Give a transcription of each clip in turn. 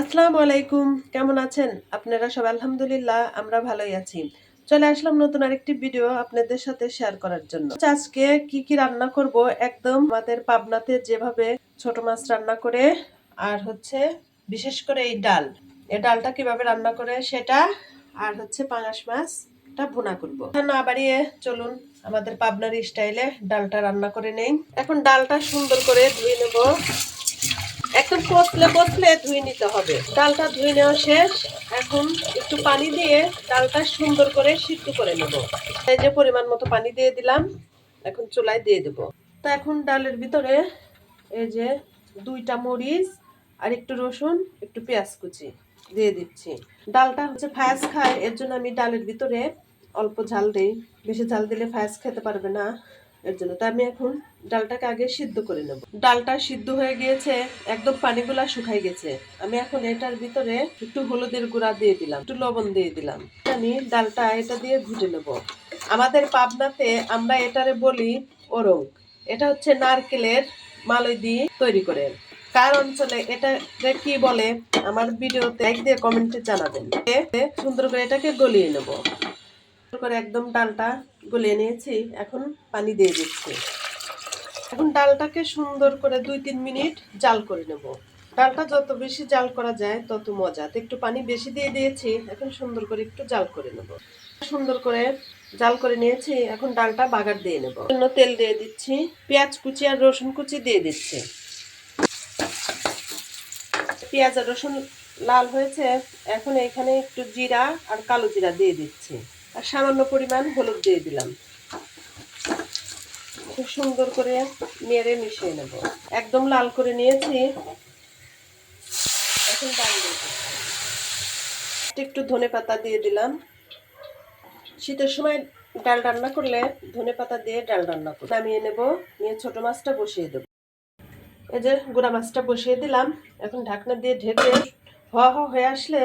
আসসালামু আলাইকুম কেমন আছেন? আপনারা সব আলহামদুলিল্লাহ, আমরা ভালোই আছি। চলে আসলাম নতুন আরেকটি ভিডিও আপনাদের সাথে শেয়ার করার জন্য। আজকে কি কি রান্না করব? একদম আমাদের পাবনাতে যেভাবে ছোট মাছ রান্না করে, আর হচ্ছে বিশেষ করে এই ডাল। এই ডালটা কীভাবে রান্না করে সেটা, আর হচ্ছে পাঙাশ মাছটা ভুনা করব। না বাড়িয়ে চলুন, আমাদের পাবনার স্টাইলে ডালটা রান্না করে নেই। এখন ডালটা সুন্দর করে ধুয়ে নেব। একদম কষলে কষলে ধুয়ে নিতে হবে। ডালটা ধুয়ে নেওয়া শেষ। এখন একটু পানি দিয়ে ডালটা সুন্দর করে সিদ্ধ করে নেব। এই যে পরিমাণ মতো পানি দিয়ে দিলাম, এখন চুলায় দিয়ে দেব। তা এখন ডালের ভিতরে এই যে দুইটা মরিচ আর একটু রসুন, একটু পেঁয়াজ কুচি দিয়ে দিচ্ছি। ডালটা হচ্ছে ফায়াস খায়, এর জন্য আমি ডালের ভিতরে অল্প ঝাল দিই। বেশি ঝাল দিলে ফায়াস খেতে পারবে না। এর জন্য। তো আমি এখন ডালটাকে আগে সিদ্ধ করে নেব। ডালটা সিদ্ধ হয়ে গিয়েছে, একদম পানিগুলা শুকাই গেছে। আমি এখন এটার ভিতরে একটু হলুদের গুঁড়া দিয়ে দিলাম, একটু লবণ দিয়ে দিলাম। আমি ডালটা এটা দিয়ে ভুজে নেব। আমাদের পাবনাতে আমরা এটারে বলি ওরং। এটা হচ্ছে নারকেলের মালই দিয়ে তৈরি করে। কার অঞ্চলে এটা কি বলে, আমার ভিডিওতে এক দিয়ে কমেন্টে জানাবেন। সুন্দর করে এটাকে গলিয়ে নেব। করে একদম ডালটা গলিয়ে নিয়েছি। এখন পানি দিয়ে দিচ্ছি। এখন ডালটাকে সুন্দর করে দুই তিন মিনিট জাল করে নেব। ডালটা যত বেশি জাল করা যায়, তত মজা। একটু পানি বেশি দিয়ে দিয়েছি, এখন সুন্দর করে একটু জাল করে নেব। সুন্দর করে জাল করে নিয়েছি, এখন ডালটা বাগার দিয়ে নেব। জন্য তেল দিয়ে দিচ্ছি, পেঁয়াজ কুচি আর রসুন কুচি দিয়ে দিচ্ছি। পেঁয়াজ আর রসুন লাল হয়েছে, এখন এখানে একটু জিরা আর কালো জিরা দিয়ে দিচ্ছি। আর সামান্য পরিমাণ হলুদ দিয়ে দিলাম। খুব সুন্দর করে নেড়ে মিশিয়ে নেব। একদম লাল করে নিয়েছি। এখন ডাল একটু ধনে পাতা দিয়ে দিলাম। শীতের সময় ডাল রান্না করলে ধনে পাতা দিয়ে ডাল রান্না করে নামিয়ে নেব, নিয়ে ছোট মাছটা বসিয়ে দেবো। এই যে গুঁড়া মাছটা বসিয়ে দিলাম। এখন ঢাকনা দিয়ে ঢেকে হওয়া হয়ে আসলে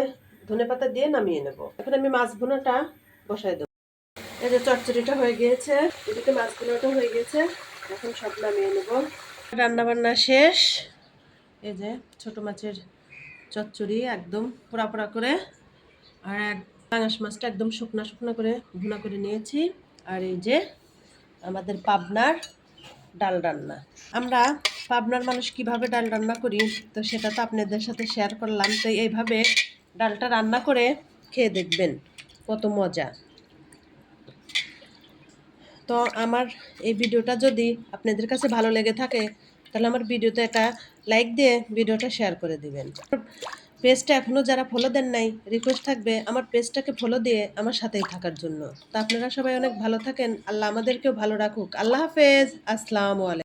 ধনে পাতা দিয়ে নামিয়ে নেব। এখন আমি মাছ ভুনাটা বসাই দেবো। এই যে চচ্চড়িটা হয়ে গিয়েছে, এদিকে মাছগুলোটা হয়ে গেছে এখন সব নামিয়ে নেব। রান্না বান্না শেষ। এই যে ছোট মাছের চচ্চড়ি একদম পোড়া পোড়া করে, আর এক পাঙাশ মাছটা একদম শুকনা শুকনো করে ভুনা করে নিয়েছি। আর এই যে আমাদের পাবনার ডাল রান্না। আমরা পাবনার মানুষ কীভাবে ডাল রান্না করি, তো সেটা তো আপনাদের সাথে শেয়ার করলাম। তো এইভাবে ডালটা রান্না করে খেয়ে দেখবেন। কত মজা। তো আমার এই ভিডিওটা যদি আপনাদের কাছে ভালো লেগে থাকে, তাহলে আমার ভিডিওতে একটা লাইক দিয়ে ভিডিওটা শেয়ার করে দিবেন। পেজটা এখনও যারা ফলো দেন নাই রিকোয়েস্ট থাকবে আমার পেজটাকে ফলো দিয়ে আমার সাথেই থাকার জন্য। তা আপনারা সবাই অনেক ভালো থাকেন, আল্লাহ আমাদেরকেও ভালো রাখুক। আল্লাহ হাফেজ, আসসালামু আলাইকুম।